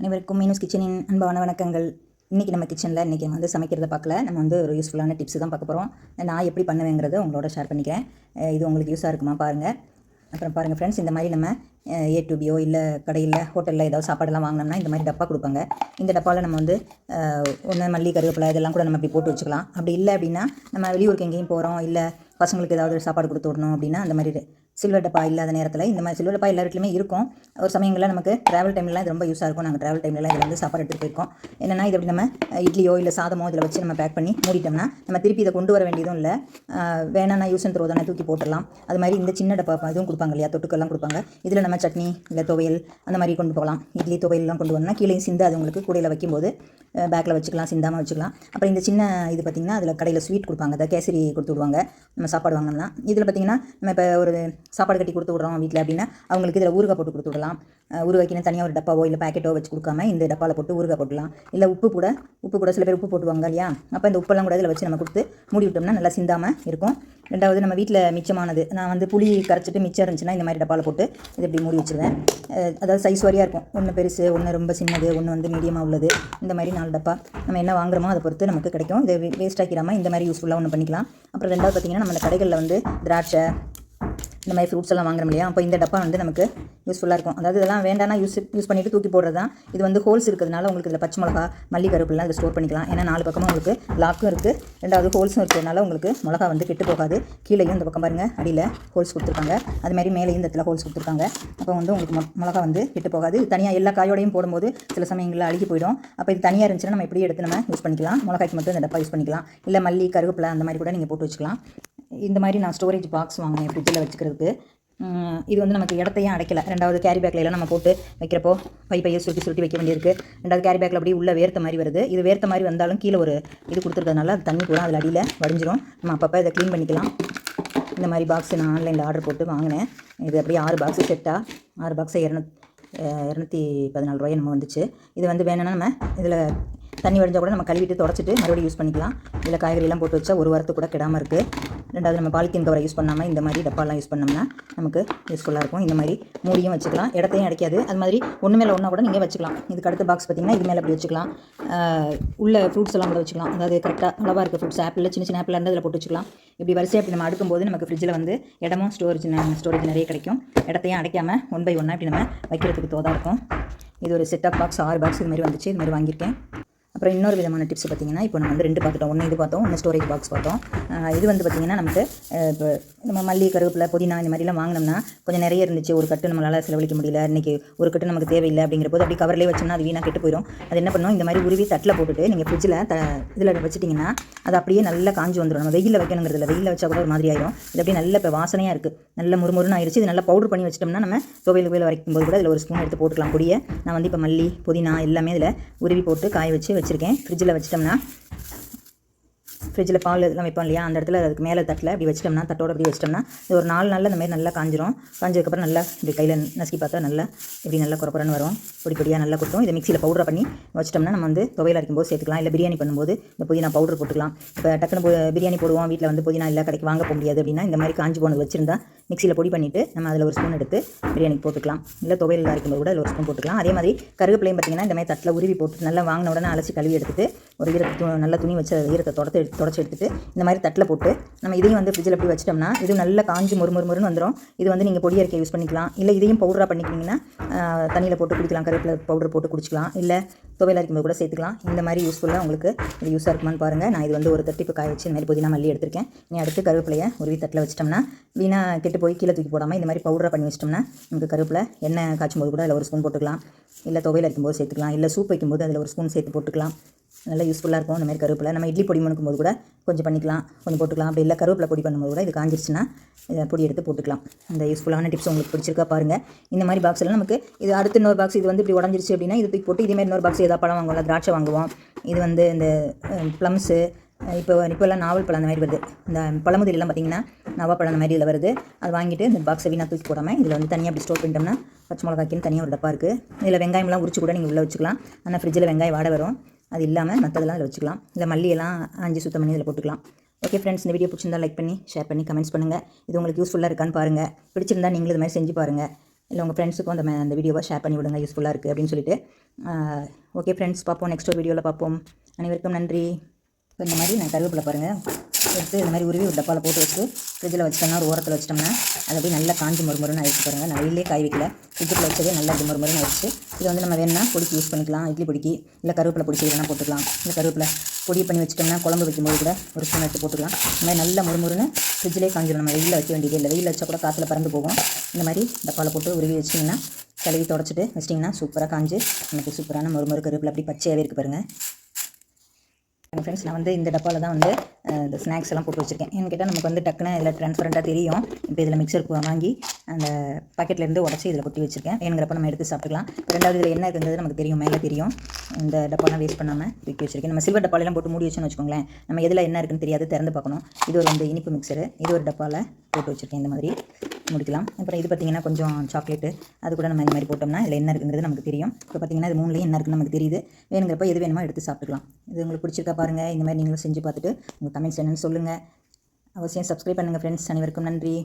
அனைவருக்கும் மீனூஸ் கிச்சனின் அன்பான வணக்கங்கள். இன்றைக்கி நம்ம கிச்சனில் இன்றைக்கி நம்ம வந்து சமைக்கிறத பார்க்கல. நம்ம வந்து ஒரு யூஸ்ஃபுல்லான டிப்ஸ் தான் பார்க்க போகிறோம் நான் எப்படி பண்ணுவேங்கிறத உங்களோட ஷேர் பண்ணிக்கிறேன். இது உங்களுக்கு யூஸாக இருக்குமா பாருங்கள் அப்புறம் பாருங்கள் ஃப்ரெண்ட்ஸ் இந்த மாதிரி நம்ம ஏ டூபியோ இல்லை கடையில் ஹோட்டலில் ஏதாவது சாப்பாடெல்லாம் வாங்கினோம்னா இந்த மாதிரி டப்பா கொடுப்பாங்க. இந்த டப்பாவில் நம்ம வந்து ஒன்று மல்லி கருவேப்பிலை இதெல்லாம் கூட நம்ம இப்படி போட்டு வச்சுக்கலாம். அப்படி இல்லை அப்படின்னா நம்ம வெளியூருக்கு எங்கேயும் போகிறோம் இல்லை பசங்களுக்கு ஏதாவது சாப்பாடு கொடுத்து விடணும் அப்படின்னா அந்த மாதிரி சில்வர் டப்பா இல்லாத நேரத்தில் இந்த மாதிரி சில்வர் டப்பா எல்லா வீட்லையுமே இருக்கும். ஒரு சமயங்களில் நமக்கு ட்ராவல் டைம்லாம் இது ரொம்ப யூஸாக இருக்கும். நாங்கள் ட்ராவல் டைம்லலாம் இதில் வந்து சாப்பாடு எடுத்துகிட்டு போயிருக்கோம். என்னென்னா இது அப்படி நம்ம இட்லியோ இல்லை சாதமோ இதில் வச்சு நம்ம பேக் பண்ணி மூடிட்டோம்னா நம்ம திருப்பி இதை கொண்டு வர வேண்டியதும் இல்லை. வேணாம்னா யூஸ் அண்ட் த்ரோ தானே தூக்கி போட்டுடலாம். அது மாதிரி இந்த சின்ன டப்பா இதுவும் கொடுப்பாங்க இல்லையா? தொட்டுக்கெல்லாம் கொடுப்பாங்க. இதில் நம்ம சட்னி இல்லை துவையல் அந்த மாதிரி கொண்டு போகலாம். இட்லி துவையல்லாம் கொண்டு வரணும்னா கீழே சிந்தாது உங்களுக்கு கூடையில் வைக்கும்போது பேக்கில் வச்சுக்கலாம் சிந்தாமல் வச்சுக்கலாம். அப்புறம் இந்த சின்ன இது பார்த்திங்கன்னா அதில் கடையில் ஸ்வீட் கொடுப்பாங்க. அதை கேசரி கொடுத்து விடுவாங்க. நம்ம சாப்பாடு வாங்கினோம்னா இதில் பார்த்திங்கன்னா நம்ம இப்போ ஒரு சாப்பாடு கட்டி கொடுத்து விட்றோம் வீட்டில் அப்படின்னா அவங்களுக்கு இதில் ஊறுகாய் போட்டு கொடுத்து விடலாம். அஹ் ஊறுகாய்க்குன்னு தனியாக ஒரு டப்பாவோ இல்லை பேக்கெட்டோ வச்சு கொடுக்காம இந்த டப்பாவில் போட்டு ஊறுகாய் போட்டுலாம் இல்லை உப்பு கூட உப்பு கூட சில பேர் உப்பு போட்டுவாங்க இல்லையா? அப்போ இந்த உப்பெல்லாம் கூட இதில் வச்சு நம்ம கொடுத்து மூடி விட்டோம்னா நல்லா சிந்தாமல் இருக்கும். ரெண்டாவது நம்ம வீட்டில் மிச்சமானது நான் வந்து புளி கரைச்சிட்டு மிச்சம் இருந்துச்சுன்னா இந்த மாதிரி டப்பாவில் போட்டு இது இப்படி மூடி வச்சிருவேன். அதாவது சைஸ் வாரியாக இருக்கும். ஒன்று பெருசு ஒன்று ரொம்ப சின்னது ஒன்று வந்து மீடியமாக உள்ளது. இந்த மாதிரி நாலு டப்பா நம்ம என்ன வாங்குறோமோ அதை பொறுத்து நமக்கு கிடைக்கும். இதை வேஸ்ட் ஆக்கிடாமல் இந்த மாதிரி யூஸ்ஃபுல்லாக ஒன்று பண்ணிக்கலாம். அப்புறம் ரெண்டாவது பார்த்திங்கன்னா நம்ம இந்த கடைகளில் வந்து திராட்சை இந்த மாதிரி ஃப்ரூட்ஸ் எல்லாம் வாங்குறோம் இல்லையா? அப்போ இந்த டப்பா வந்து நமக்கு யூஸ்ஃபுல்லாக இருக்கும். அதாவது இதெல்லாம் வேண்டாம்னா யூஸ் யூஸ் பண்ணிவிட்டு தூக்கி போடுறது தான் இது வந்து ஹோல்ஸ் இருக்கிறதுனால உங்களுக்கு இதில் பச்சை மிளகா மல்லிகருப்புலாம் இதை ஸ்டோர் பண்ணிக்கலாம். ஏன்னா நாலு பக்கமும் உங்களுக்கு லாக்கும் இருக்குது ரெண்டாவது ஹோல்ஸும் இருக்கிறதுனால உங்களுக்கு மிளகா வந்து கெட்டு போகாது. கீழேயும் இந்த பக்கம் பாருங்கள் அடியில் ஹோல்ஸ் கொடுத்துருக்காங்க. அது மாதிரி மேலேயும் இந்த இடத்துல ஹோல்ஸ் கொடுத்துருக்காங்க. அப்போ வந்து உங்களுக்கு மொ- மிளகா வந்து கெட்டு போகாது. தனியாக எல்லா காயோடையும் போடும்போது சில சமயங்களில் அழுகி போயிடும். அப்போ இது தனியாக இருந்துச்சுன்னா நம்ம இப்படியே எடுத்து நம்ம யூஸ் பண்ணிக்கலாம். மிளகாய்க்கு மட்டும் இந்த டப்பா யூஸ் பண்ணிக்கலாம். இல்லை மல்லி கருவேப்பிலை அந்த மாதிரி கூட நீங்கள் போட்டு வச்சுக்கலாம். இந்த மாதிரி நான் ஸ்டோரேஜ் பாக்ஸ் வாங்கினேன் ஃப்ரிட்ஜில் வச்சுக்கிறதுக்கு. இது வந்து நமக்கு இடத்தையும் அடைக்கலை. ரெண்டாவது கேரி பேக்கில் எல்லாம் நம்ம போட்டு வைக்கிறப்போ பை பையை சுருட்டி சுருட்டி வைக்க வேண்டியிருக்கு. ரெண்டாவது கேரி பேக்கில் அப்படியே உள்ள வேர்த்த மாதிரி வருது. இது வேர்த்த மாதிரி வந்தாலும் கீழே ஒரு இது கொடுத்துருக்கறதுனால அது தண்ணி பூரா அதில் அடியில் வடிஞ்சிரும். நம்ம அப்பப்போ இதை க்ளீன் பண்ணிக்கலாம். இந்த மாதிரி பாக்ஸ் நான் ஆன்லைனில் ஆர்டர் போட்டு வாங்கினேன். இது அப்படியே ஆறு பாக்ஸு செட்டாக ஆறு பாக்ஸை இரநூத் இரநூத்தி பதினாலு ரூபாய் நம்ம வந்துச்சு. இது வந்து வேணும்னா நம்ம இதில் தண்ணி வடிஞ்சால் கூட நம்ம கழுவிட்டு தொடச்சிட்டு மறுபடியும் யூஸ் பண்ணிக்கலாம். இதில் காய்கறியெல்லாம் போட்டு வச்சா ஒரு வாரத்துக்கு கூட கிடாமல் இருக்குது ரெண்டாவது நம்ம பாலித்தீன் கவரை யூஸ் பண்ணாமல் இந்த மாதிரி டப்பாலாம் யூஸ் பண்ணோம்னா நமக்கு யூஸ்ஃபுல்லாக இருக்கும். இந்த மாதிரி மூடியும் வச்சுக்கலாம். இடத்தையும் அடைக்காது. அது மாதிரி ஒன்று மேலே ஒன்றா கூட நீங்கள் வச்சுக்கலாம். இதுக்கு அடுத்த பாக்ஸ் பார்த்தீங்கன்னா இது மேலே அப்படி வச்சுக்கலாம். உள்ள ஃப்ரூட்ஸ் எல்லாம் கூட வச்சுக்கலாம். அதாவது கரெக்டாக அளவாக இருக்க ஃப்ரூட்ஸ் ஆப்பிள் சின்ன சின்ன ஆப்பிள் இருந்தால் அதில் போட்டு வச்சுக்கலாம். இப்படி வரிசையாக இப்படி நம்ம அடுக்கும்போது நமக்கு ஃப்ரிட்ஜில் வந்து இடமும் ஸ்டோரேஜ் ஸ்டோரேஜ் நிறைய கிடைக்கும். இடத்தையும் அடைக்காமல் ஒன் பை ஒன்னாக இப்படி நம்ம வைக்கிறதுக்கு தோதாக இருக்கும். இது ஒரு செட் ஆஃப் பாக்ஸ் ஆறு பாக்ஸ் இது மாதிரி வந்துச்சு. இது மாதிரி வாங்கியிருக்கேன். அப்புறம் இன்னொரு விதமான டிப்ஸ் பார்த்தீங்கன்னா இப்போ நம்ம வந்து ரெண்டு பார்த்துட்டோம். ஒன்று இது பார்த்தோம் ஒன்று ஸ்டோரேஜ் பாக்ஸ் பார்த்தோம். இது வந்து பார்த்திங்கன்னா நமக்கு இப்போ நம்ம மல்லி கருவேப்பிலை புதினா இந்த மாதிரிலாம் வாங்கினோம்னா கொஞ்சம் நிறைய இருந்துச்சு. ஒரு கட்டு நம்மளால் செலவழிக்க முடியல. இன்றைக்கி ஒரு கட்டு நமக்கு தேவையில்லை அப்படிங்கிற போது அப்படி கவர்லேயே வச்சோம்னா அது வீணாக கெட்டு போயிடும் அது என்ன பண்ணும்? இந்த மாதிரி உருவி தட்டில் போட்டுட்டு நீங்கள் ஃப்ரிட்ஜில் த இதில் வச்சிட்டிங்கன்னா அது அப்படியே நல்லா காஞ்சி வந்துடும் நம்ம வெயிலில் வைக்கணுங்கிறதுல வெயிலில் வச்சா கூட ஒரு மாதிரி ஆயிரும். இது அப்படியே நல்ல இப்போ வாசனையாக இருக்குது நல்ல முறுமுறுன்னு ஆயிடுச்சு. இது நல்லா பவுடர் பண்ணி வச்சிட்டோம்னா நம்ம துவையல் துவையல் வரைக்கும் போது கூட இதில் ஒரு ஸ்பூன் எடுத்து போட்டுக்கலாம். கூடிய நான் வந்து இப்போ மல்லி புதினா எல்லாமே இதில் உருவி போட்டு காய வச்சு வச்சு வச்சுருக்கேன். ஃப்ரிட்ஜில் வச்சிட்டோம்னா. ஃப்ரிட்ஜில் பால் இதெல்லாம் வைப்போம் இல்லையா? அந்த இடத்துல அதுக்கு மேலே தட்டில் இப்படி வச்சிட்டோம்னா தட்டோட அப்படி வச்சிட்டோம்னா இது ஒரு நாலு நாளில் அந்த மாதிரி நல்லா காஞ்சிரும். காஞ்சதுக்கப்புறம் நல்லா இப்படி கையில் நசுக்கி பார்த்தா நல்லா இப்படி நல்லா குறப்புறன்னு வரும். பொடி பொடியாக நல்லா கொடுத்தோம் இதை மிக்சியில் பவுடர் பண்ணி வச்சிட்டோம்னா நம்ம வந்து துவையில் அரைக்கும்போது சேர்த்துக்கலாம். இல்லை பிரியாணி பண்ணும்போது இந்த புதினா பவுடர் போட்டுக்கலாம். இப்போ டக்குனு போ- பிரியாணி போடுவோம். வீட்டில் வந்து புதினா இல்லை கடைக்கு வாங்க போக முடியாது அப்படின்னா இந்த மாதிரி காஞ்சி போனது வச்சிருந்தா மிக்சியில் பொடி பண்ணிவிட்டு நம்ம அதில் ஒரு ஸ்பூன் எடுத்து பிரியாணிக்கு போட்டுக்கலாம். இல்லை துவையில் அரைக்கும்போது கூட அதில் ஒரு ஸ்பூன் போட்டுக்கலாம். அதே மாதிரி கருவேப்பிலையும் பார்த்தீங்கன்னா இந்த மாதிரி தட்டில் உருவி போட்டு நல்லா வாங்கின உடனே அலசி கழுவி எடுத்துட்டு ஒரு ஈரத்தை து- நல்ல துணி வச்சு அதை ஈரத்தை தொடத்து தொடச்சி எடுத்துகிட்டு இந்த மாதிரி தட்டில் போட்டு நம்ம இதையும் வந்து ஃப்ரிட்ஜில் அப்படி வச்சிட்டோம்னா இது நல்லா காஞ்சி மொறு மொறு மொறுன்னு வந்துடும் இது வந்து நீங்கள் பொடி அரைக்க யூஸ் பண்ணிக்கலாம். இல்லை இதையும் பவுடராக பண்ணிக்கிட்டிங்கன்னா தண்ணியில் போட்டு குடிக்கலாம். கருவேப்பிலை பவுடர் போட்டு குடிச்சிக்கலாம். இல்லை துவையல் அரைக்கும்போது கூட சேர்த்துக்கலாம். இந்த மாதிரி யூஸ்ஃபுல்லாக உங்களுக்கு இது யூஸாக இருக்குமான்னு பாருங்கள் நான் இது வந்து ஒரு தட்டி இப்போ காய வச்சு இந்த மாதிரி புதினா மல்லி எடுத்திருக்கேன். நீ அடுத்து கருவேப்பிலையை உருவி தட்டில் வச்சிட்டோம்னா வீணாக கெட்டு போய் கீழே தூக்கி போடாமல் இந்த மாதிரி பவுடராக பண்ணி வச்சிட்டோம்னா நமக்கு கருவேப்பிலை எண்ணெய் காய்ச்சும் போது கூட அதில் ஒரு ஸ்பூன் போட்டுக்கலாம். இல்லை துவையல் இருக்கும்போது சேர்த்துக்கலாம். இல்லை சூப் வைக்கும்போது அதில் ஒரு ஸ்பூன் சேர்த்து போட்டுக்கலாம். நல்லா யூஸ்ஃபுல்லாக இருக்கும் இந்த மாதிரி கருவேப்பிலை. நம்ம இட்லி பொடி பண்ணும்போது கூட கொஞ்சம் பண்ணிக்கலாம். கொஞ்சம் போட்டுக்கலாம். அப்படி இல்லை கருவேப்பிலை பொடி பண்ணும்போது கூட இது காஞ்சிருச்சுன்னா இதை பொடி எடுத்து போட்டுக்கலாம். இந்த யூஸ்ஃபுல்லான டிப்ஸ் உங்களுக்கு பிடிச்சிருக்கா பாருங்கள் இந்த மாதிரி பாக்ஸில் நமக்கு இது அடுத்த இன்னொரு பாக்ஸ் இது வந்து இப்படி உடஞ்சிருச்சு அப்படின்னா இது தூக்கி போட்டு இதே மாதிரி இன்னொரு பாக்ஸ் ஏதாவது பழம் வாங்குவோம்ல திராட்சை வாங்குவோம். இது வந்து இந்த ப்ளம்ஸு இப்போ இப்போல்லாம் நாவல் பழம் அந்த மாதிரி வருது. இந்த பழமுதிரிலாம் பார்த்தீங்கன்னா நவாப்பழம் அந்த மாதிரி இதில் வருது. அது வாங்கிட்டு இந்த பாக்ஸை வீணாக தூக்கி போடாமல் இதில் வந்து தனியாக அப்படி ஸ்டோர் பண்ணிட்டோம்னா பச்சை மிளகாக்கின்னு தனியாக ஒரு டப்பா இருக்குது இதில் வெங்காயம்லாம் உரிச்சு கூட நீங்கள் உள்ளே வச்சுக்கலாம். ஆனால் ஃப்ரிட்ஜில் வெங்காயம் வாட வரும். அது இல்லாமல் மற்றதெல்லாம் அதில் வச்சுக்கலாம். இல்லை மல்லியெல்லாம் அஞ்சு சுத்தம் பண்ணி இதில் போட்டுக்கலாம். ஓகே ஃப்ரெண்ட்ஸ் இந்த வீடியோ பிடிச்சிருந்தா லைக் பண்ணி ஷேர் பண்ணி கமெண்ட்ஸ் பண்ணுங்கள் இது உங்களுக்கு யூஸ்ஃபுல்லாக இருக்கான்னு பாருங்கள் பிடிச்சிருந்தா நீங்களும் இது மாதிரி செஞ்சு பாருங்கள் இல்லை உங்கள் ஃப்ரெண்ட்ஸுக்கும் அந்த அந்த வீடியோவை ஷேர் பண்ணி விடுங்க. யூஸ்ஃபுல்லாக இருக்குது அப்படின்னு சொல்லிட்டு. ஓகே ஃப்ரெண்ட்ஸ் பார்ப்போம். நெக்ஸ்ட் ஒரு வீடியோவில் பார்ப்போம். அனைவருக்கும் நன்றி. இப்போ இந்த மாதிரி நான் கருவேப்பிலை பாருங்கள் எடுத்து இந்த மாதிரி உருவி ஒரு டப்பாவில் போட்டு வச்சு ஃப்ரிட்ஜில் வச்சிட்டோம்னா ஒரு ஓரத்தில் வச்சிட்டோம்னா அது அப்படியே நல்லா காஞ்சி மொறுமொறுன்னு ஆயிடுச்சு பாருங்கள் நான் வெயிலே காய் வைக்கல. ஃப்ரிட்ஜில் வச்சதே நல்லா இப்படி மொறுமொறுன்னு ஆயிடுச்சு. இதை வந்து நம்ம வேணும்னா பொடிக்கு யூஸ் பண்ணிக்கலாம். இட்லி பொடிக்கு இல்லை கருவேப்பிலை பொடி செய்யலாம் போட்டுக்கலாம். இல்லை கருவேப்பிலை பொடி பண்ணி வச்சிட்டோம்னா குழம்பு வைக்கும்போது கூட ஒரு ஸ்பூன் எடுத்து போட்டுக்கலாம். இந்த மாதிரி நல்லா முறுமுறுன்னு ஃப்ரிட்ஜிலே காஞ்சிடும் நம்ம வெயிலில் வைக்க வேண்டியது இல்லை. வெயிலில் வச்சா கூட காற்றுல பறந்து போகும். இந்த மாதிரி டப்பாவில் போட்டு உருவி வச்சிட்டிங்கன்னா கழுவி தொடச்சிட்டு வச்சிட்டிங்கன்னா சூப்பராக காஞ்சு நமக்கு சூப்பரான மறுமறு கருவேப்பிலை அப்படி பச்சையாகவே இருக்குது பாருங்கள் ஃப்ரெண்ட்ஸ் நான் வந்து இந்த டப்பாவில் தான் வந்து இந்த ஸ்நாக்ஸ் எல்லாம் போட்டு வச்சுருக்கேன். ஏன்னு கேட்டால் நமக்கு வந்து டக்குன்னு இதில் ட்ரான்ஸ்பரண்ட்டாக தெரியும். இப்போ இதில் மிக்சர் வாங்கி அந்த பாக்கெட்லேருந்து உடச்சி இதில் கொட்டி வச்சுருக்கேன். வேணுங்கிறப்ப நம்ம எடுத்து சாப்பிட்டுக்கலாம். ரெண்டாவது இதில் என்ன இருக்குங்கிறது நமக்கு தெரியும் மேலே தெரியும். இந்த டப்பாலாம் வேஸ்ட் பண்ணாமல் தூக்கி வச்சிருக்கேன். நம்ம சில்வர் டப்பாலெலாம் போட்டு மூடி வச்சோன்னு வச்சுக்கோங்களேன். நம்ம எதில் என்ன இருக்குன்னு தெரியாது திறந்து பார்க்கணும். இது ஒரு வந்து இனிப்பு மிக்சரு இது ஒரு டப்பாவில் போட்டு வச்சுருக்கேன் இந்த மாதிரி. முடிக்கலாம். அப்புறம் இது பார்த்திங்கன்னா கொஞ்சம் சாக்லேட்டு அது கூட நம்ம இந்த மாதிரி போட்டோம்னா இதில் என்ன இருக்குங்கிறது நமக்கு தெரியும். இப்போ பார்த்திங்கன்னா இது மூணுலேயும் என்ன இருக்குன்னு நமக்கு தெரியுது. வேணுங்கிறப்ப எது வேணுமோ எடுத்து சாப்பிட்டுக்கலாம். இது உங்களுக்கு பிடிச்சிருக்கா பாருங்கள் இந்த மாதிரி நீங்களும் செஞ்சு பார்த்துட்டு உங்கள் கமெண்ட்ஸ் என்னன்னு சொல்லுங்கள் அவசியம் சப்ஸ்கிரைப் பண்ணுங்கள் ஃப்ரெண்ட்ஸ் அனைவருக்கும் நன்றி.